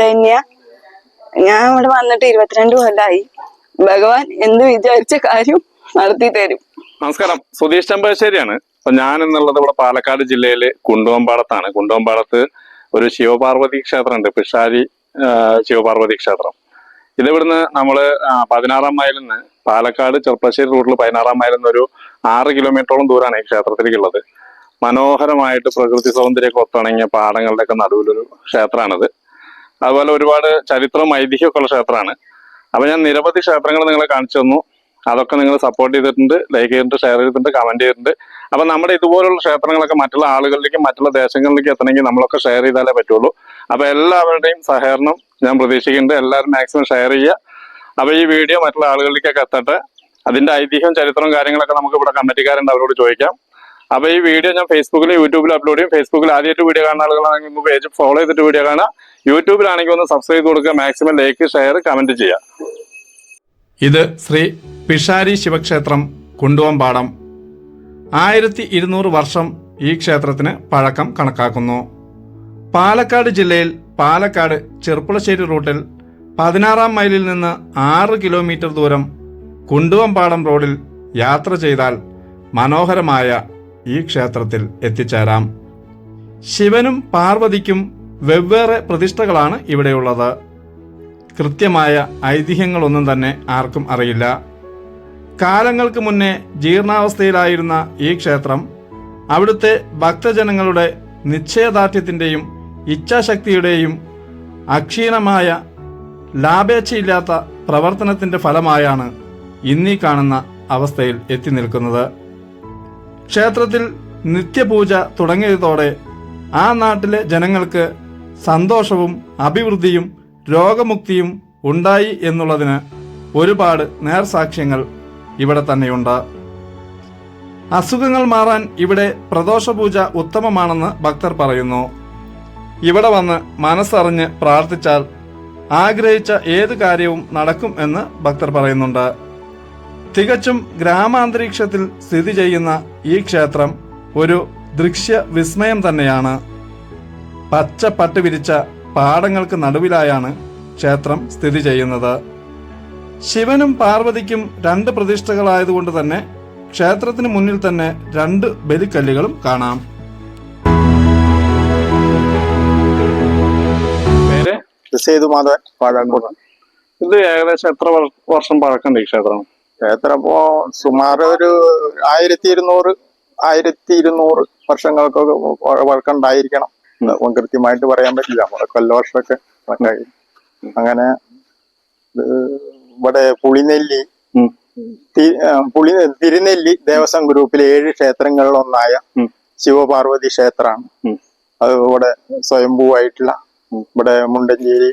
ധന്യ. ഞാൻ ഇവിടെ വന്നിട്ട് ഇരുപത്തിരണ്ട് കൊല്ലായി. ഭഗവാൻ എന്ത് വിചാരിച്ച കാര്യം നടത്തി തരും. നമസ്കാരം. സുധീഷ് ചെമ്പശ്ശേരിയാണ് അപ്പൊ ഞാൻ എന്നുള്ളത് ഇവിടെ പാലക്കാട് ജില്ലയിലെ കുണ്ടുവമ്പാടത്താണ് കുണ്ടുവമ്പാടത്ത് ഒരു ശിവപാർവതി ക്ഷേത്രമുണ്ട്. പിഷാരി ശിവപാർവതി ക്ഷേത്രം. ഇതിവിടുന്ന് നമ്മൾ പതിനാറാം മൈലിൽ നിന്ന് പാലക്കാട് ചെറുപ്പശ്ശേരി റൂട്ടിൽ പതിനാറാം മൈലിൽ നിന്ന് ഒരു ആറ് കിലോമീറ്ററോളം ദൂരമാണ് ഈ ക്ഷേത്രത്തിലേക്കുള്ളത്. മനോഹരമായിട്ട് പ്രകൃതി സൗന്ദര്യമൊക്കെ ഒത്തിണങ്ങിയ പാടങ്ങളുടെ ഒക്കെ നടുവിലൊരു ക്ഷേത്രമാണിത്. അതുപോലെ ഒരുപാട് ചരിത്രവും ഐതിഹ്യമൊക്കെ ഉള്ള ക്ഷേത്രമാണ്. അപ്പൊ ഞാൻ നിരവധി ക്ഷേത്രങ്ങൾ നിങ്ങളെ കാണിച്ചു തന്നു. അതൊക്കെ നിങ്ങൾ സപ്പോർട്ട് ചെയ്തിട്ടുണ്ട് ലൈക്ക് ചെയ്തിട്ടുണ്ട് ഷെയർ ചെയ്തിട്ടുണ്ട് കമന്റ് ചെയ്തിട്ടുണ്ട്. അപ്പൊ നമ്മുടെ ഇതുപോലുള്ള ക്ഷേത്രങ്ങളൊക്കെ മറ്റുള്ള ആളുകളിലേക്കും മറ്റുള്ള ദേശങ്ങളിലേക്കും എത്തണമെങ്കിൽ നമ്മളൊക്കെ ഷെയർ ചെയ്താലേ പറ്റുള്ളൂ. അപ്പൊ എല്ലാവരുടെയും സഹകരണം ഞാൻ പ്രതീക്ഷിക്കുന്നുണ്ട്. എല്ലാവരും മാക്സിമം ഷെയർ ചെയ്യുക. അപ്പൊ ഈ വീഡിയോ മറ്റുള്ള ആളുകളിലേക്കൊക്കെ എത്തട്ടെ. അതിന്റെ ഐതിഹ്യം ചരിത്രവും കാര്യങ്ങളൊക്കെ നമുക്ക് ഇവിടെ കമ്മിറ്റിക്കാരുണ്ട് അവരോട് ചോദിക്കാം. അപ്പൊ ഈ വീഡിയോ ഞാൻ ഫേസ്ബുക്കിലും യൂട്യൂബിലും അപ്ലോഡ് ചെയ്യും. ഫേസ്ബുക്കിൽ ആദ്യമായിട്ട് വീഡിയോ കാണുന്ന ആളുകളാണെങ്കിൽ പേജ് ഫോളോ ചെയ്തിട്ട് വീഡിയോ കാണുക. യൂട്യൂബിലാണെങ്കിൽ ഒന്ന് സബ്സ്ക്രൈബ് ചെയ്ത് കൊടുക്കുക. മാക്സിമം ലൈക്ക് ഷെയർ കമന്റ് ചെയ്യുക. ഇത് ശ്രീ പിഷാരി ശിവക്ഷേത്രം കുണ്ടുവമ്പാടം ആയിരത്തി ഇരുന്നൂറ് വർഷം ഈ ക്ഷേത്രത്തിന് പഴക്കം കണക്കാക്കുന്നു. പാലക്കാട് ജില്ലയിൽ പാലക്കാട് ചെറുപ്പുളശ്ശേരി റൂട്ടിൽ പതിനാറാം മൈലിൽ നിന്ന് ആറ് കിലോമീറ്റർ ദൂരം കുണ്ടുവമ്പാടം റോഡിൽ യാത്ര ചെയ്താൽ മനോഹരമായ ഈ ക്ഷേത്രത്തിൽ എത്തിച്ചേരാം. ശിവനും പാർവതിക്കും വെവ്വേറെ പ്രതിഷ്ഠകളാണ് ഇവിടെയുള്ളത്. കൃത്യമായ ഐതിഹ്യങ്ങളൊന്നും തന്നെ ആർക്കും അറിയില്ല. കാലങ്ങൾക്ക് മുന്നേ ജീർണാവസ്ഥയിലായിരുന്ന ഈ ക്ഷേത്രം അവിടുത്തെ ഭക്തജനങ്ങളുടെ നിശ്ചയദാർഢ്യത്തിന്റെയും ഇച്ഛാശക്തിയുടെയും അക്ഷീണമായ ലാഭേച്ഛയില്ലാത്ത പ്രവർത്തനത്തിന്റെ ഫലമായാണ് ഇന്നീ കാണുന്ന അവസ്ഥയിൽ എത്തി നിൽക്കുന്നത്. ക്ഷേത്രത്തിൽ നിത്യപൂജ തുടങ്ങിയതോടെ ആ നാട്ടിലെ ജനങ്ങൾക്ക് സന്തോഷവും അഭിവൃദ്ധിയും രോഗമുക്തിയും ഉണ്ടായി എന്നുള്ളതിന് ഒരുപാട് നേർസാക്ഷ്യങ്ങൾ ഇവിടെ തന്നെയുണ്ട്. അസുഖങ്ങൾ മാറാൻ ഇവിടെ പ്രദോഷപൂജ ഉത്തമമാണെന്ന് ഭക്തർ പറയുന്നു. ഇവിടെ വന്ന് മനസ്സറിഞ്ഞ് പ്രാർത്ഥിച്ചാൽ ആഗ്രഹിച്ച ഏത് കാര്യവും നടക്കും എന്ന് ഭക്തർ പറയുന്നുണ്ട്. തികച്ചും ഗ്രാമാന്തരീക്ഷത്തിൽ സ്ഥിതി ചെയ്യുന്ന ഈ ക്ഷേത്രം ഒരു ദൃശ്യ വിസ്മയം തന്നെയാണ്. പച്ച പട്ട് വിരിച്ച പാടങ്ങൾക്ക് നടുവിലായാണ് ക്ഷേത്രം സ്ഥിതി ചെയ്യുന്നത്. ശിവനും പാർവതിക്കും രണ്ട് പ്രതിഷ്ഠകളായതുകൊണ്ട് തന്നെ ക്ഷേത്രത്തിന് മുന്നിൽ തന്നെ രണ്ട് ബലിക്കല്ലുകളും കാണാം. ഇത് ഏകദേശം എത്ര വർഷം പഴക്കം ഈ ക്ഷേത്രം? ക്ഷേത്രം ഇപ്പോ സുമാർ ഒരു ആയിരത്തി ഇരുന്നൂറ് ആയിരത്തി ഇരുന്നൂറ് വർഷങ്ങൾക്കൊക്കെ വഴക്കുണ്ടായിരിക്കണം. കൃത്യമായിട്ട് പറയാൻ പറ്റില്ല. നമ്മുടെ കൊല്ലവർഷമൊക്കെ അങ്ങനെ ഇവിടെ പുളിനെല്ലി പുളി തിരുനെല്ലി ദേവസ്വം ഗ്രൂപ്പിലെ ഏഴ് ക്ഷേത്രങ്ങളിൽ ഒന്നായ ഉം. ശിവപാർവതി ക്ഷേത്രമാണ്. അത് ഇവിടെ സ്വയംഭൂവായിട്ടുള്ള ഇവിടെ മുണ്ടഞ്ചേരി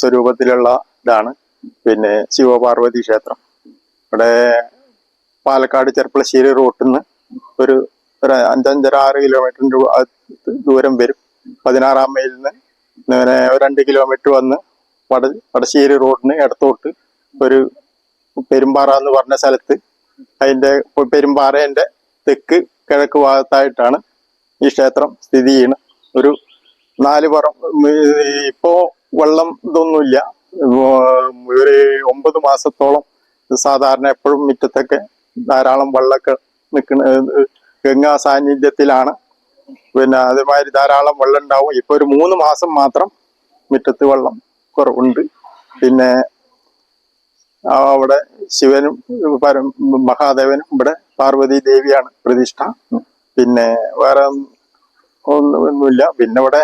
സ്വരൂപത്തിലുള്ള ഇതാണ്. പിന്നെ ശിവപാർവതി ക്ഷേത്രം. ഇവിടെ പാലക്കാട് ചെർപ്പളശ്ശേരി റൂട്ടിൽ നിന്ന് ഒരു ഒരു അഞ്ചഞ്ചര ആറ് കിലോമീറ്ററിന്റെ ദൂരം വരും. പതിനാറാം മൈലിൽ നിന്ന് ഇങ്ങനെ രണ്ട് കിലോമീറ്റർ വന്ന് വട വടശ്ശേരി റോഡിന് ഇടത്തോട്ട് ഒരു പെരുമ്പാറ എന്ന് പറഞ്ഞ സ്ഥലത്ത് അതിന്റെ പെരുമ്പാറേന്റെ തെക്ക് കിഴക്ക് ഭാഗത്തായിട്ടാണ് ഈ ക്ഷേത്രം സ്ഥിതി ചെയ്യുന്നത് ഒരു നാല് പറ ഇപ്പോ വെള്ളം ഇതൊന്നുമില്ല. ഒരു ഒമ്പത് മാസത്തോളം സാധാരണ എപ്പോഴും മുറ്റത്തൊക്കെ ധാരാളം വെള്ളമൊക്കെ നിൽക്കുന്ന ഗംഗാ സാന്നിധ്യത്തിലാണ്. പിന്നെ അതേമാതിരി ധാരാളം വെള്ളം ഉണ്ടാവും ഇപ്പൊ ഒരു മൂന്ന് മാസം മാത്രം മുറ്റത്ത് വെള്ളം കുറവുണ്ട്. പിന്നെ അവിടെ ശിവനും പരം മഹാദേവനും ഇവിടെ പാർവതി ദേവിയാണ് പ്രതിഷ്ഠ. പിന്നെ വേറെ ഒന്നും ഒന്നുമില്ല. പിന്നെ ഇവിടെ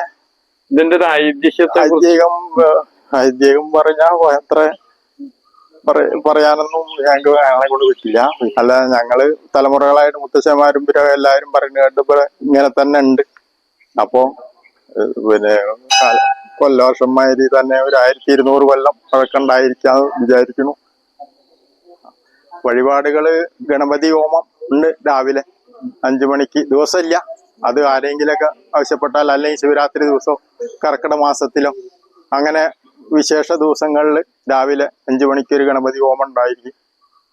ഇതിന്റെ ഐതിഹ്യം ഏഹ്, പറഞ്ഞാ അത്ര പറയാനൊന്നും ഞങ്ങൾക്ക് ഞങ്ങളെ കൊണ്ട് പറ്റില്ല. അല്ല ഞങ്ങൾ തലമുറകളായിട്ട് മുത്തശ്ശന്മാരും പിന്നെ എല്ലാവരും പറയുന്നത് കേട്ടപ്പോ ഇങ്ങനെ തന്നെ ഉണ്ട്. അപ്പോ പിന്നെ പിന്നെ വർഷം മാതിരി തന്നെ ഒരു ആയിരത്തി ഇരുന്നൂറ് കൊല്ലം പഴക്കണ്ടായിരിക്കാന്ന് വിചാരിക്കുന്നു. വഴിപാടുകൾ ഗണപതി ഹോമം ഉണ്ട് രാവിലെ അഞ്ചു മണിക്ക്. ദിവസമില്ല. അത് ആരെങ്കിലൊക്കെ ആവശ്യപ്പെട്ടാൽ അല്ലെങ്കിൽ ശിവരാത്രി ദിവസം കർക്കിടക മാസത്തിലോ അങ്ങനെ വിശേഷ ദിവസങ്ങളിൽ രാവിലെ അഞ്ചു മണിക്ക് ഒരു ഗണപതി ഹോമം ഉണ്ടായിരിക്കും.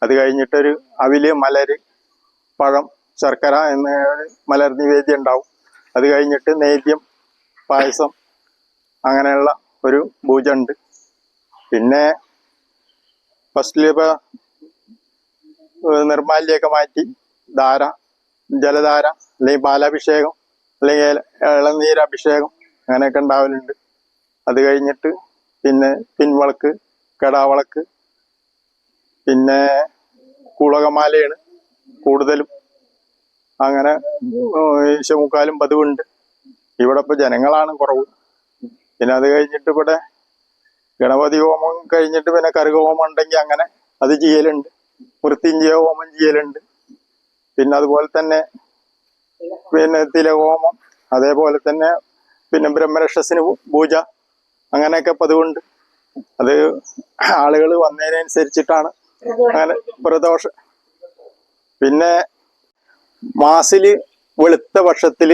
അത് കഴിഞ്ഞിട്ടൊരു അവിൽ മലര് പഴം ശർക്കര എന്ന മലർ നിവേദ്യം ഉണ്ടാവും. അത് കഴിഞ്ഞിട്ട് നേദ്യം പായസം അങ്ങനെയുള്ള ഒരു പൂജ ഉണ്ട്. പിന്നെ ഏഹ് നിർമാല്യമൊക്കെ മാറ്റി ധാര ജലധാര അല്ലെങ്കിൽ പാലാഭിഷേകം അല്ലെങ്കിൽ ഇളനീരഭിഷേകം അങ്ങനെയൊക്കെ ഉണ്ടാവലുണ്ട്. അത് കഴിഞ്ഞിട്ട് പിന്നെ പിൻവളക്ക് കടാവളക്ക് പിന്നെ കൂളകമാലയാണ് കൂടുതലും. അങ്ങനെ ഈശമുക്കാലും പതിവുണ്ട്. ഇവിടെ ഇപ്പൊ ജനങ്ങളാണ് കുറവ്. പിന്നെ അത് കഴിഞ്ഞിട്ട് ഇവിടെ ഗണപതി ഹോമം കഴിഞ്ഞിട്ട് പിന്നെ കറുക ഹോമം ഉണ്ടെങ്കിൽ അങ്ങനെ അത് ചെയ്യലുണ്ട്. മൃത്യുഞ്ജയ ഹോമം ചെയ്യലുണ്ട്. പിന്നെ അതുപോലെ തന്നെ പിന്നെ തിലഹോമം അതേപോലെ തന്നെ പിന്നെ ബ്രഹ്മരക്ഷസിന് പൂജ. അങ്ങനെയൊക്കെ പതിവുണ്ട് അത് ആളുകൾ വന്നതിനനുസരിച്ചിട്ടാണ് അങ്ങനെ പ്രദോഷം. പിന്നെ മാസിൽ വെളുത്ത വർഷത്തിൽ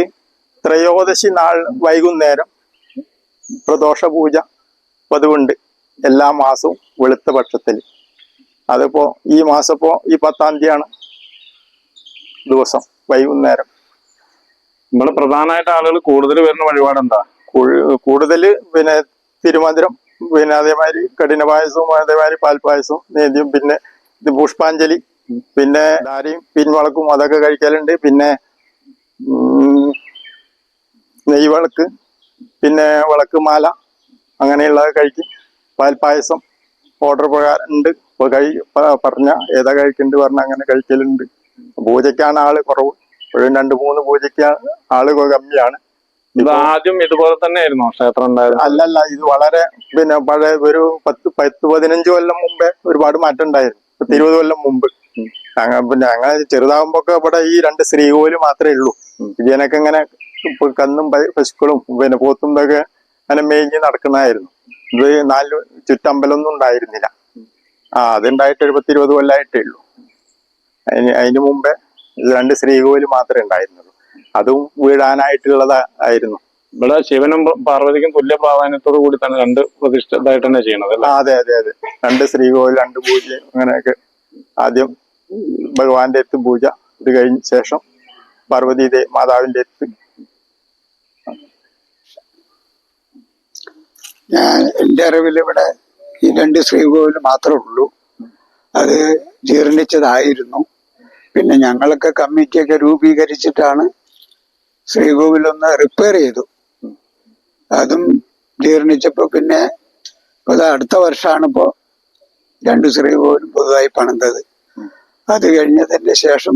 ത്രയോദശി നാൾ വൈകുന്നേരം പ്രദോഷ പൂജ പതിവുണ്ട് എല്ലാ മാസവും വെളുത്ത പക്ഷത്തിൽ അതിപ്പോ ഈ മാസം ഇപ്പോ ഈ പത്താം തീയതിയാണ് ദിവസം വൈകുന്നേരം. ഇവിടെ പ്രധാനമായിട്ട് ആളുകൾ കൂടുതൽ വരുന്ന വഴിപാട് എന്താ കൂടുതൽ പിന്നെ തിരുമധുരം പിന്നെ അതേമാതിരി കഠിന പായസവും അതേമാതിരി പാൽപ്പായസവും നേദ്യം പിന്നെ ഇത് പുഷ്പാഞ്ജലി പിന്നെ ധാരയും പിൻവളക്കും അതൊക്കെ കഴിക്കലുണ്ട്. പിന്നെ നെയ്വിളക്ക് പിന്നെ വിളക്ക് മാല അങ്ങനെയുള്ളത് കഴിക്കും. പാൽപ്പായസം ഓർഡർ പ്രകാരം ഉണ്ട് കഴി പറഞ്ഞ ഏതാ കഴിക്കുന്നുണ്ട് പറഞ്ഞ അങ്ങനെ കഴിക്കലുണ്ട്. പൂജയ്ക്കാണ് ആൾ കുറവ്. ഇപ്പോഴും രണ്ട് മൂന്ന് പൂജയ്ക്ക് ആൾ കമ്മിയാണ്. ഇത് ആദ്യം ഇതുപോലെ തന്നെ ആയിരുന്നു ക്ഷേത്രം ഉണ്ടായിരുന്നു? അല്ലല്ല ഇത് വളരെ പിന്നെ പഴയ ഒരു പത്ത് പത്ത് പതിനഞ്ച് കൊല്ലം മുമ്പേ ഒരുപാട് മാറ്റം ഉണ്ടായിരുന്നു. പത്ത് ഇരുപത് കൊല്ലം മുമ്പ്. അങ്ങനെ പിന്നെ അങ്ങനെ ചെറുതാകുമ്പോഴൊക്കെ ഇവിടെ ഈ രണ്ട് സ്ത്രീകോൽ മാത്രമേ ഉള്ളൂ. ഇതിനൊക്കെ ഇങ്ങനെ കന്നും പശുക്കളും പിന്നെ പോത്തും ഇതൊക്കെ അങ്ങനെ മേഞ്ഞ് നടക്കുന്നതായിരുന്നു. ഇത് നാല് ചുറ്റമ്പലമൊന്നും ഉണ്ടായിരുന്നില്ല. ആ അതുണ്ടായിട്ട് ഒരു പത്തിരുപത് കൊല്ലമായിട്ടേ ഉള്ളൂ. അതിന് അതിന് മുമ്പേ രണ്ട് സ്ത്രീകോൽ മാത്രമേ ഉണ്ടായിരുന്നുള്ളൂ. അതും വീഴാനായിട്ടുള്ളത് ആയിരുന്നു. ഇവിടെ ശിവനും പാർവതിക്കും തുല്യ പ്രാധാന്യത്തോടു കൂടി തന്നെ രണ്ട് പ്രതിഷ്ഠിതമായിട്ട് തന്നെ ചെയ്യണത് അല്ലേ? അതെ അതെ അതെ. രണ്ട് ശ്രീകോവിൽ രണ്ട് പൂജ അങ്ങനെയൊക്കെ ആദ്യം ഭഗവാന്റെ എത്ത് പൂജ ഇത് കഴിഞ്ഞ ശേഷം പാർവതി ദേ മാതാവിന്റെ എത്ത് ഞാൻ എന്റെ അറിവിൽ ഇവിടെ ഈ രണ്ട് ശ്രീകോവിൽ മാത്രമേ ഉള്ളൂ. അത് ജീർണിച്ചതായിരുന്നു. പിന്നെ ഞങ്ങളൊക്കെ കമ്മിറ്റിയൊക്കെ രൂപീകരിച്ചിട്ടാണ് ശ്രീകോവിൽ ഒന്ന് റിപ്പയർ ചെയ്തു. അതും ജീർണിച്ചപ്പോൾ പിന്നെ അത് അടുത്ത വർഷമാണ് ഇപ്പോൾ രണ്ട് ശ്രീകോവിലും പുതുതായി പണിതത്. അത് കഴിഞ്ഞതിന്റെ ശേഷം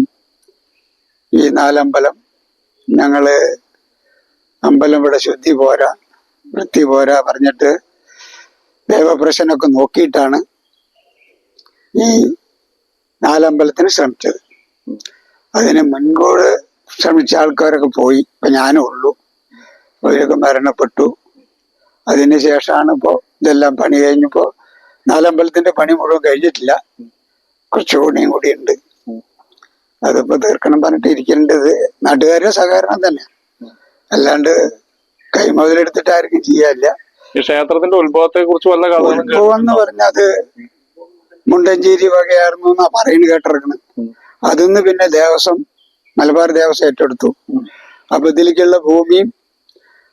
ഈ നാലമ്പലം ഞങ്ങൾ അമ്പലം ഇവിടെ ശുദ്ധി പോരാ വൃത്തി പോരാ പറഞ്ഞിട്ട് ദേവപ്രശ്നൊക്കെ നോക്കിയിട്ടാണ് ഈ നാലമ്പലത്തിന് ശ്രമിച്ചത്. അതിന് മുൻകൂട് ശ്രമിച്ച ആൾക്കാരൊക്കെ പോയി. ഇപ്പൊ ഞാനേ ഉള്ളൂ. അവരൊക്കെ മരണപ്പെട്ടു. അതിന് ശേഷമാണ് ഇപ്പോ ഇതെല്ലാം പണി കഴിഞ്ഞപ്പോ നാലമ്പലത്തിന്റെ പണി മുഴുവൻ കഴിഞ്ഞിട്ടില്ല. കുറച്ച് പണിയും കൂടി ഉണ്ട്. അതിപ്പോ തീർക്കണം പറഞ്ഞിട്ട് ഇരിക്കേണ്ടത് നാട്ടുകാരുടെ സഹകരണം തന്നെ. അല്ലാണ്ട് കൈമുതലെടുത്തിട്ട് ആർക്കും ചെയ്യാനില്ല. ക്ഷേത്രത്തിന്റെ ഉത്ഭവത്തെ കുറിച്ച് വല്ല ഉത്ഭവം എന്ന് പറഞ്ഞത് മുണ്ടഞ്ചേരി വകയായിരുന്നു എന്നാ പറയുന്നത് കേട്ടിരിക്കുന്നത് അതിന്ന് പിന്നെ ദേവസ്വം മലബാർ ദേവസ്വം ഏറ്റെടുത്തു. അപ്പൊ ഇതിലേക്കുള്ള ഭൂമിയും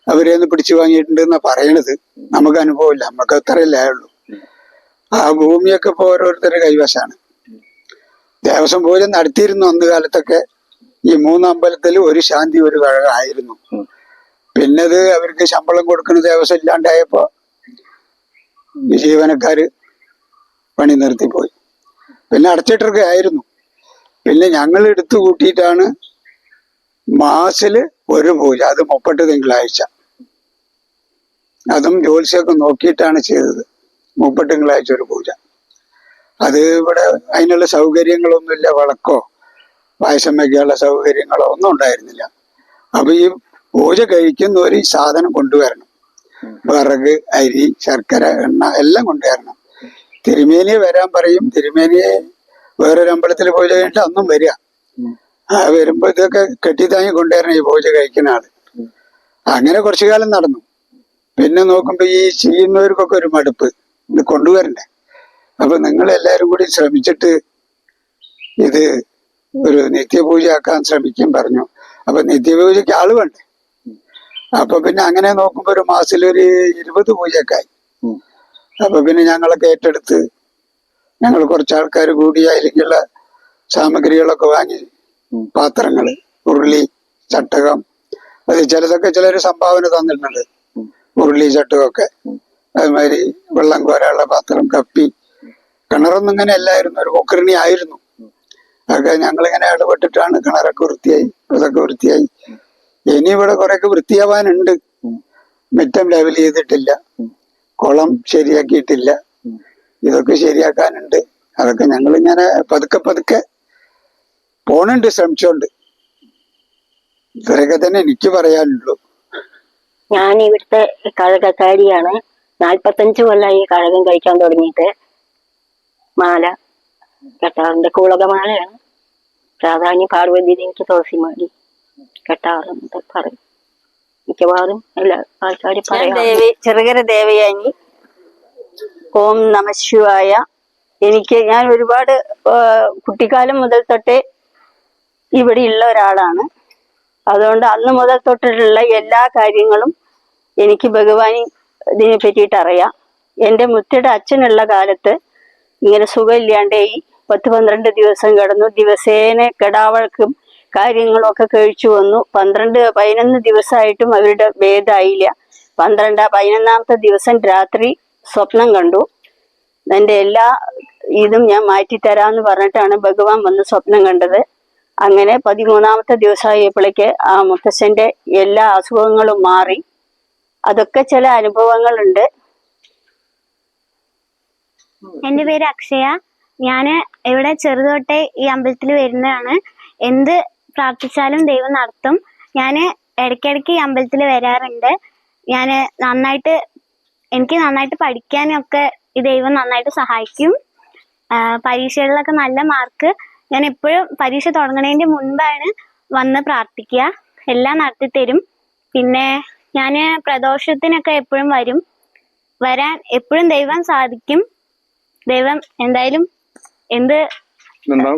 അവരെയൊന്ന് പിടിച്ചു വാങ്ങിയിട്ടുണ്ട് എന്നാ പറയണത്. നമുക്ക് അനുഭവമില്ല. നമുക്ക് അത്രയല്ലേ ഉള്ളൂ ആ ഭൂമിയൊക്കെ ഇപ്പൊ ഓരോരുത്തരുടെ കൈവശമാണ് ദേവസ്വം പൂജ നടത്തിയിരുന്നു അന്ന് കാലത്തൊക്കെ. ഈ മൂന്ന് അമ്പലത്തിൽ ഒരു ശാന്തി ഒരു വഴകായിരുന്നു പിന്നത് അവർക്ക് ശമ്പളം കൊടുക്കുന്ന ദേവസ്വം ഇല്ലാണ്ടായപ്പോ ജീവനക്കാര് പണി നിർത്തിപ്പോയി. പിന്നെ അടച്ചിട്ടൊക്കെ ആയിരുന്നു. പിന്നെ ഞങ്ങൾ എടുത്തു കൂട്ടിയിട്ടാണ് മാസിൽ ഒരു പൂജ അത് മുപ്പട്ട് തിങ്കളാഴ്ച. അതും ജ്യോത്സ്യമൊക്കെ നോക്കിയിട്ടാണ് ചെയ്തത്. മുപ്പട്ട് തിങ്കളാഴ്ച ഒരു പൂജ. അത് ഇവിടെ അതിനുള്ള സൗകര്യങ്ങളൊന്നുമില്ല വിളക്കോ പായസം വയ്ക്കാനുള്ള സൗകര്യങ്ങളോ ഒന്നും ഉണ്ടായിരുന്നില്ല. അപ്പൊ ഈ പൂജ കഴിക്കുന്ന ഒരു സാധനം കൊണ്ടുവരണം. വിറക് അരി ശർക്കര എണ്ണ എല്ലാം കൊണ്ടുവരണം. തിരുമേനിയെ വരാൻ പറയും. തിരുമേനിയെ വേറൊരു അമ്പലത്തിൽ പൂജ കഴിഞ്ഞിട്ട് അന്നും വരിക. ആ വരുമ്പോ ഇതൊക്കെ കെട്ടിത്താങ്ങി കൊണ്ടുവരണം ഈ പൂജ കഴിക്കുന്ന ആൾ. അങ്ങനെ കുറച്ചു കാലം നടന്നു. പിന്നെ നോക്കുമ്പോ ഈ ചെയ്യുന്നവർക്കൊക്കെ ഒരു മടുപ്പ്. ഇത് കൊണ്ടുവരണ്ടേ? അപ്പൊ നിങ്ങൾ എല്ലാരും കൂടി ശ്രമിച്ചിട്ട് ഇത് ഒരു നിത്യപൂജയാക്കാൻ ശ്രമിക്കും പറഞ്ഞു. അപ്പൊ നിത്യപൂജയ്ക്ക് ആൾ വേണ്ടേ? അപ്പൊ പിന്നെ അങ്ങനെ നോക്കുമ്പോ ഒരു മാസത്തിൽ ഒരു ഇരുപത് പൂജയൊക്കെ ആയി. അപ്പൊ പിന്നെ ഞങ്ങളൊക്കെ ഏറ്റെടുത്ത് ഞങ്ങൾ കുറച്ച് ആൾക്കാർ കൂടി അതിലേക്കുള്ള സാമഗ്രികളൊക്കെ വാങ്ങി പാത്രങ്ങൾ ഉരുളി ചട്ടകം അത് ചിലതൊക്കെ ചിലർ സംഭാവന തന്നിട്ടുണ്ട്. ഉരുളി ചട്ടകമൊക്കെ. അതുമാതിരി വെള്ളം കോരാനുള്ള പാത്രം കപ്പി. കിണറൊന്നും ഇങ്ങനെ അല്ലായിരുന്നു ഒരു കൊക്കറിണി ആയിരുന്നു. അതൊക്കെ ഞങ്ങളിങ്ങനെ ഇടപെട്ടിട്ടാണ് കിണറൊക്കെ വൃത്തിയായി അതൊക്കെ വൃത്തിയായി. ഇനി ഇവിടെ കുറെയൊക്കെ വൃത്തിയാവാനുണ്ട്. മിറ്റം ലെവൽ ചെയ്തിട്ടില്ല. കുളം ശരിയാക്കിയിട്ടില്ല. ഇതൊക്കെ ശരിയാക്കാനുണ്ട്. അതൊക്കെ ഞങ്ങളിങ്ങനെ പതുക്കെ പതുക്കെ പോണുണ്ട് ശ്രമിച്ചോണ്ട്. ഇത്രയൊക്കെ തന്നെ എനിക്ക് പറയാനുള്ളൂ. ഞാൻ ഇവിടുത്തെ കഴകക്കാരിയാണ് നാൽപ്പത്തഞ്ച് കൊല്ലമായി ഈ കഴകം കഴിക്കാൻ തുടങ്ങിയിട്ട്. മാല കെട്ടാറിന്റെ കൂളകമാലയാണ്. പ്രാധാന്യം പാർവതി ദേവിക്ക് തുളസിമാടി കെട്ടാറുണ്ട് പറയും. മിക്കവാറും എല്ലാ ആൾക്കാരും പറയാം ചെറുകര ദേവയാനി. ഓം നമശിവായ എനിക്ക് ഞാൻ ഒരുപാട് കുട്ടിക്കാലം മുതൽ തൊട്ടേ ഇവിടെ ഉള്ള ഒരാളാണ്. അതുകൊണ്ട് അന്ന് മുതൽ തൊട്ടിട്ടുള്ള എല്ലാ കാര്യങ്ങളും എനിക്ക് ഭഗവാൻ ഇതിനെ പറ്റിയിട്ട് അറിയാം. എന്റെ മുത്തയുടെ അച്ഛനുള്ള കാലത്ത് ഇങ്ങനെ സുഖമില്ലാണ്ടേയി പത്ത് പന്ത്രണ്ട് ദിവസം കിടന്നു. ദിവസേന കിടാവൾക്കും കാര്യങ്ങളൊക്കെ കഴിച്ചു വന്നു. പന്ത്രണ്ട് പതിനൊന്ന് ദിവസമായിട്ടും അവരുടെ ഭേദമായില്ല. പന്ത്രണ്ട് പതിനൊന്നാമത്തെ ദിവസം രാത്രി സ്വപ്നം കണ്ടു. എന്റെ എല്ലാ ഇതും ഞാൻ മാറ്റിത്തരാന്ന് പറഞ്ഞിട്ടാണ് ഭഗവാൻ വന്ന് സ്വപ്നം കണ്ടത്. അങ്ങനെ പതിമൂന്നാമത്തെ ദിവസമായപ്പോഴേക്ക് ആ മുത്തശ്ശന്റെ എല്ലാ അസുഖങ്ങളും മാറി. അതൊക്കെ ചില അനുഭവങ്ങളുണ്ട്. എന്റെ പേര് അക്ഷയ. ഞാൻ ഇവിടെ ചെറുതോട്ടെ ഈ അമ്പലത്തിൽ വരുന്നതാണ്. എന്ത് പ്രാർത്ഥിച്ചാലും ദൈവം നടത്തും. ഞാൻ ഇടയ്ക്കിടയ്ക്ക് ഈ അമ്പലത്തിൽ വരാറുണ്ട്. ഞാൻ നന്നായിട്ട് എനിക്ക് നന്നായിട്ട് പഠിക്കാനൊക്കെ ഈ ദൈവം നന്നായിട്ട് സഹായിക്കും. പരീക്ഷകളിലൊക്കെ നല്ല മാർക്ക്. ഞാൻ എപ്പോഴും പരീക്ഷ തുടങ്ങുന്നതിന്റെ മുൻപാണ് വന്ന് പ്രാർത്ഥിക്കുക. എല്ലാം നടത്തി തരും. പിന്നെ ഞാൻ പ്രദോഷത്തിനൊക്കെ എപ്പോഴും വരും. വരാൻ എപ്പോഴും ദൈവം സാധിക്കും. ദൈവം എന്തായാലും എന്ത്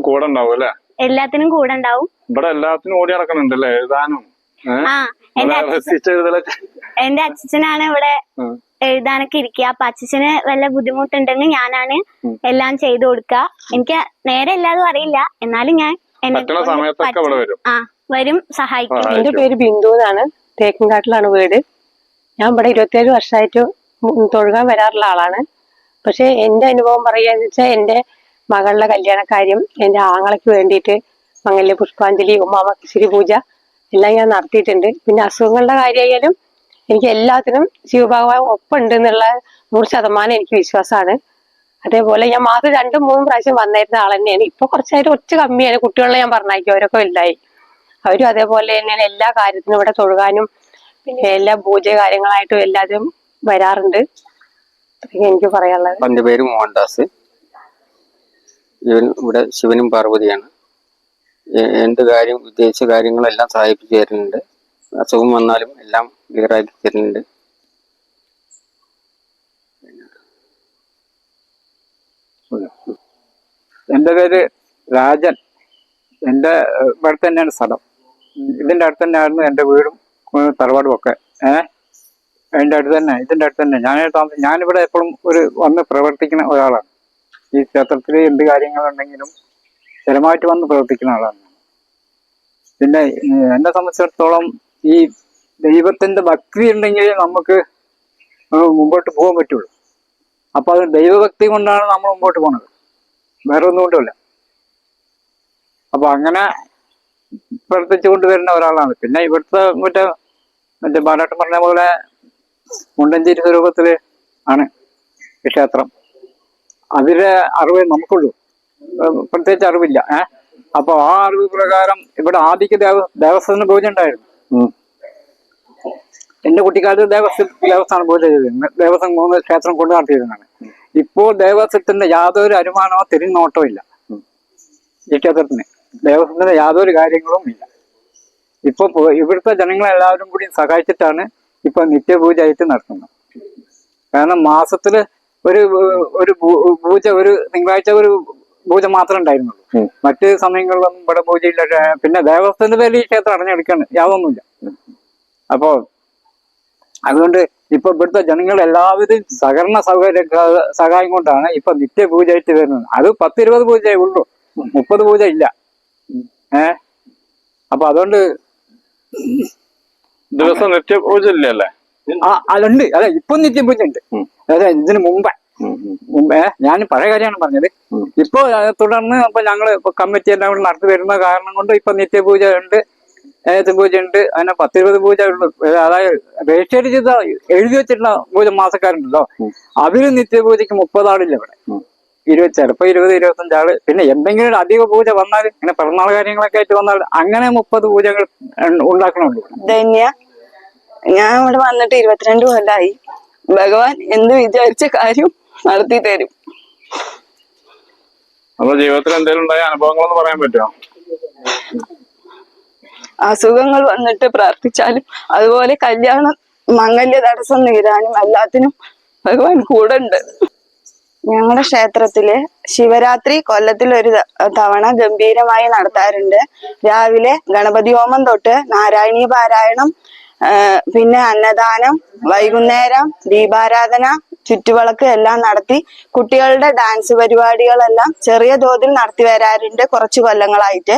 കൂടെ ഉണ്ടാവും അല്ലേ? എല്ലാത്തിനും കൂടെ ഉണ്ടാവും. ഇവിടെ എല്ലാത്തിനും ഓടി നടക്കണുണ്ടല്ലേ എഴുതാനും? ആ എന്റെ അച്ഛനാണ് ഇവിടെ. എഴുതാനൊക്കെ ഇരിക്കുക. അപ്പൊ അച്ഛന് വല്ല ബുദ്ധിമുട്ടുണ്ടെങ്കിൽ ഞാനാണ്. എല്ലാം ചെയ്തു കൊടുക്കുക. എനിക്ക് നേരെ എല്ലാതും അറിയില്ല. എന്നാലും ഞാൻ എന്നെ ആ വരും സഹായിക്കും. എന്റെ പേര് ബിന്ദു എന്നാണ്. തേക്കിൻകാട്ടിലാണ് വീട്. ഞാൻ ഇവിടെ ഇരുപത്തിയേഴ് വർഷമായിട്ട് തൊഴുകാൻ വരാറുള്ള ആളാണ്. പക്ഷെ എന്റെ അനുഭവം പറയുകയെന്ന് വെച്ചാൽ എന്റെ മകളുടെ കല്യാണക്കാര്യം എന്റെ ആങ്ങളയ്ക്ക് വേണ്ടിയിട്ട് മംഗല്യ പുഷ്പാഞ്ജലി ഉമാമശ്രീ പൂജ എല്ലാം ഞാൻ നടത്തിയിട്ടുണ്ട്. പിന്നെ അസുഖങ്ങളുടെ കാര്യമായാലും എനിക്ക് എല്ലാത്തിനും ശിവഭഗവാൻ ഒപ്പുണ്ട് എന്നുള്ള നൂറ് ശതമാനം എനിക്ക് വിശ്വാസമാണ്. അതേപോലെ ഞാൻ മാസം രണ്ടും മൂന്നും പ്രാവശ്യം വന്നിരുന്ന ആൾ തന്നെയാണ്. ഇപ്പൊ കുറച്ചായിട്ട് ഒറ്റ കമ്മിയാണ്. കുട്ടികളെ ഞാൻ പറഞ്ഞയക്കും അവരൊക്കെ ഇല്ലായി അവരും അതേപോലെ തന്നെയാണ് എല്ലാ കാര്യത്തിനും ഇവിടെ തൊഴുകാനും പിന്നെ എല്ലാ പൂജ കാര്യങ്ങളായിട്ടും എല്ലാവരും വരാറുണ്ട്. എനിക്ക് പറയാനുള്ളത്. എന്റെ പേര് മോഹൻദാസ്. ഇവൻ ഇവിടെ ശിവനും പാർവതിയാണ്. എന്ത് കാര്യം ഉദ്ദേശിച്ച കാര്യങ്ങളെല്ലാം സഹായിപ്പിച്ചു തരുന്നുണ്ട്. അസുഖം വന്നാലും എല്ലാം ക്ലിയർ ആക്കി തരുന്നുണ്ട് എന്റെ പേര് രാജൻ. എന്റെ ഇവിടെ തന്നെയാണ് സ്ഥലം. ഇതിന്റെ അടുത്ത് തന്നെയായിരുന്നു എന്റെ വീടും തറവാടും ഒക്കെ. ഏഹ് എന്റെ അടുത്ത് തന്നെ ഇതിന്റെ അടുത്ത് തന്നെ ഞാൻ താമസം ഞാനിവിടെ എപ്പോഴും ഒരു വന്ന് പ്രവർത്തിക്കുന്ന ഒരാളാണ്. ഈ ക്ഷേത്രത്തിൽ എന്ത് കാര്യങ്ങളുണ്ടെങ്കിലും സ്ഥിരമായിട്ട് വന്ന് പ്രവർത്തിക്കുന്ന ആളാണ് പിന്നെ എന്നെ സംബന്ധിച്ചിടത്തോളം ഈ ദൈവത്തിന്റെ ഭക്തി ഉണ്ടെങ്കിൽ നമുക്ക് മുമ്പോട്ട് പോകാൻ പറ്റുള്ളൂ. അപ്പൊ അത് ദൈവഭക്തി കൊണ്ടാണ് നമ്മൾ മുമ്പോട്ട് പോണത്. വേറെ ഒന്നും കൊണ്ടുമില്ല അപ്പൊ അങ്ങനെ പ്രവർത്തിച്ചു കൊണ്ടുവരുന്ന ഒരാളാണ്. പിന്നെ ഇവിടുത്തെ മറ്റേ മറ്റേ ബാലാട്ടം പറഞ്ഞ പോലെ മുണ്ടഞ്ചേരി സ്വരൂപത്തിൽ ആണ് ക്ഷേത്രം. അതിലെ അറിവ് നമുക്കുള്ളൂ. പ്രത്യേകിച്ച് അറിവില്ല. ഏഹ് അപ്പൊ ആ അറിവ് പ്രകാരം ഇവിടെ ആദ്യക്ക് ദേവ ദേവസ്വത്തിന് പൂജ ഉണ്ടായിരുന്നു. എന്റെ കുട്ടിക്കാലത്ത് ദേവസ്വം ദേവസ്ഥാനം പൂജ ചെയ്തിരുന്നു ദേവസ്വം മൂന്ന് ക്ഷേത്രം കൊണ്ട് നടത്തിയിരുന്നതാണ്. ഇപ്പോൾ ദേവസ്വത്തിന്റെ യാതൊരു അനുമാനമോ തിരിഞ്ഞോട്ടവും ഇല്ല. ഈ ക്ഷേത്രത്തിന് ദേവസ്വത്തിന്റെ യാതൊരു കാര്യങ്ങളും ഇല്ല. ഇപ്പൊ ഇവിടുത്തെ ജനങ്ങളെല്ലാവരും കൂടി സഹായിച്ചിട്ടാണ് ഇപ്പൊ നിത്യപൂജ ആയിട്ട് നടത്തുന്നത്. കാരണം മാസത്തിൽ ഒരു ഒരു പൂജ ഒരു തിങ്കളാഴ്ച ഒരു പൂജ മാത്രമേ ഉണ്ടായിരുന്നുള്ളൂ. മറ്റ് സമയങ്ങളിലൊന്നും ഇവിടെ പൂജയില്ല. പിന്നെ ദേവസ്വത്തിന്റെ പേരിൽ ഈ ക്ഷേത്രം അടഞ്ഞെടുക്കാണ് യാതൊന്നുമില്ല. അപ്പോ അതുകൊണ്ട് ഇപ്പൊ ഇവിടുത്തെ ജനങ്ങൾ എല്ലാവരും സഹകരണ സൗകര്യ സഹായം കൊണ്ടാണ് ഇപ്പൊ നിത്യപൂജയായിട്ട് വരുന്നത്. അത് പത്തിരുപത് പൂജയേ ഉള്ളൂ. മുപ്പത് പൂജ ഇല്ല. ഏ? അപ്പൊ അതുകൊണ്ട് ദിവസം നിത്യപൂജ ഇല്ലല്ലേ ആ അതുണ്ട്. അതെ ഇപ്പൊ നിത്യപൂജ ഉണ്ട് അതെ ഇതിന് മുമ്പേ. മുമ്പേ ഞാൻ പഴയ കാര്യമാണ് പറഞ്ഞത്. ഇപ്പൊ തുടർന്ന് ഇപ്പൊ ഞങ്ങൾ ഇപ്പൊ കമ്മിറ്റി എല്ലാം കൂടി നടത്തി വരുന്ന കാരണം കൊണ്ട് ഇപ്പൊ നിത്യപൂജ ഉണ്ട് ഏത് പൂജ ഉണ്ട്. അങ്ങനെ പത്തിരുപത് പൂജ അതായത് രജിസ്റ്റർ ചെയ്ത എഴുതി വെച്ചിട്ടുള്ള പൂജ മാസക്കാരുണ്ടല്ലോ. അവർ നിത്യപൂജയ്ക്ക് മുപ്പത് ആളില്ല ഇവിടെ ഇരുപത് ചിലപ്പോ ഇരുപത് ഇരുപത്തഞ്ച് ആൾ പിന്നെ എന്തെങ്കിലും ഒരു അധിക പൂജ വന്നാൽ ഇങ്ങനെ പിറന്നാൾ കാര്യങ്ങളൊക്കെ ആയിട്ട് വന്നാൽ അങ്ങനെ മുപ്പത് പൂജകൾ ഉണ്ടാക്കണുള്ളൂ ധന്യ ഞാൻ ഇവിടെ വന്നിട്ട് ഇരുപത്തിരണ്ട് കൊല്ലായി. ഭഗവാൻ എന്ത് വിചാരിച്ച കാര്യം നടത്തി തരും. അപ്പൊ ജീവിതത്തിൽ എന്തെങ്കിലും ഉണ്ടായ അനുഭവങ്ങളൊന്ന് പറയാൻ പറ്റുമോ? അസുഖങ്ങൾ വന്നിട്ട് പ്രാർത്ഥിച്ചാലും അതുപോലെ കല്യാണം മംഗല്യ തടസ്സം നേരാനും എല്ലാത്തിനും ഭഗവാൻ കൂടെ ഉണ്ട് ഞങ്ങളുടെ ക്ഷേത്രത്തിൽ ശിവരാത്രി കൊല്ലത്തിൽ ഒരു തവണ ഗംഭീരമായി നടത്താറുണ്ട്. രാവിലെ ഗണപതി ഹോമം തൊട്ട് നാരായണീ പാരായണം പിന്നെ അന്നദാനം വൈകുന്നേരം ദീപാരാധന ചുറ്റുവിളക്ക് എല്ലാം നടത്തി കുട്ടികളുടെ ഡാൻസ് പരിപാടികളെല്ലാം ചെറിയ തോതിൽ നടത്തി വരാറുണ്ട് കുറച്ചു കൊല്ലങ്ങളായിട്ട്.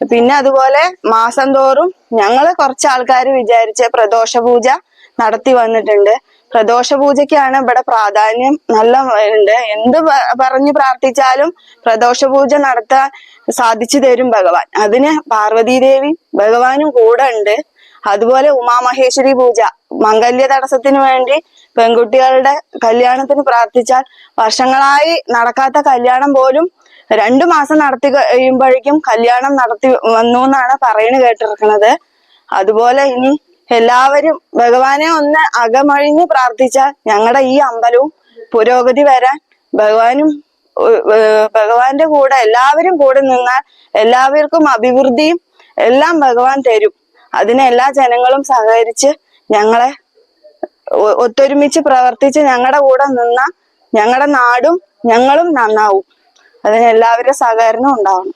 പിന്നെ അതുപോലെ മാസം തോറും ഞങ്ങൾ കുറച്ച് ആൾക്കാർ വിചാരിച്ച് പ്രദോഷ പൂജ നടത്തി വന്നിട്ടുണ്ട്. പ്രദോഷ പൂജയ്ക്കാണ് ഇവിടെ പ്രാധാന്യം നല്ല ഉണ്ട്. എന്ത് പറഞ്ഞു പ്രാർത്ഥിച്ചാലും പ്രദോഷ പൂജ നടത്താൻ സാധിച്ചു തരും ഭഗവാൻ. അതിന് പാർവതീദേവി ഭഗവാനും കൂടെ ഉണ്ട്. അതുപോലെ ഉമാമഹേശ്വരി പൂജ മംഗല്യ തടസ്സത്തിന് വേണ്ടി പെൺകുട്ടികളുടെ കല്യാണത്തിന് പ്രാർത്ഥിച്ചാൽ വർഷങ്ങളായി നടക്കാത്ത കല്യാണം പോലും രണ്ടു മാസം നടത്തി കഴിയുമ്പോഴേക്കും കല്യാണം നടത്തി വന്നു എന്നാണ് പറയുന്നത് കേട്ടിരിക്കുന്നത്. അതുപോലെ ഇനി എല്ലാവരും ഭഗവാനെ ഒന്ന് അകമഴിഞ്ഞ് പ്രാർത്ഥിച്ചാൽ ഞങ്ങളുടെ ഈ അമ്പലവും പുരോഗതി വരാൻ ഭഗവാനും ഭഗവാന്റെ കൂടെ എല്ലാവരും കൂടെ നിന്നാൽ എല്ലാവർക്കും അഭിവൃദ്ധിയും എല്ലാം ഭഗവാൻ തരും. അതിനെല്ലാ ജനങ്ങളും സഹകരിച്ച് ഞങ്ങളെ ഒത്തൊരുമിച്ച് പ്രവർത്തിച്ച് ഞങ്ങളുടെ കൂടെ നിന്ന ഞങ്ങളുടെ നാടും ഞങ്ങളും നന്നാവും. അതിന് എല്ലാവരുടെ സഹകരണം ഉണ്ടാവണം.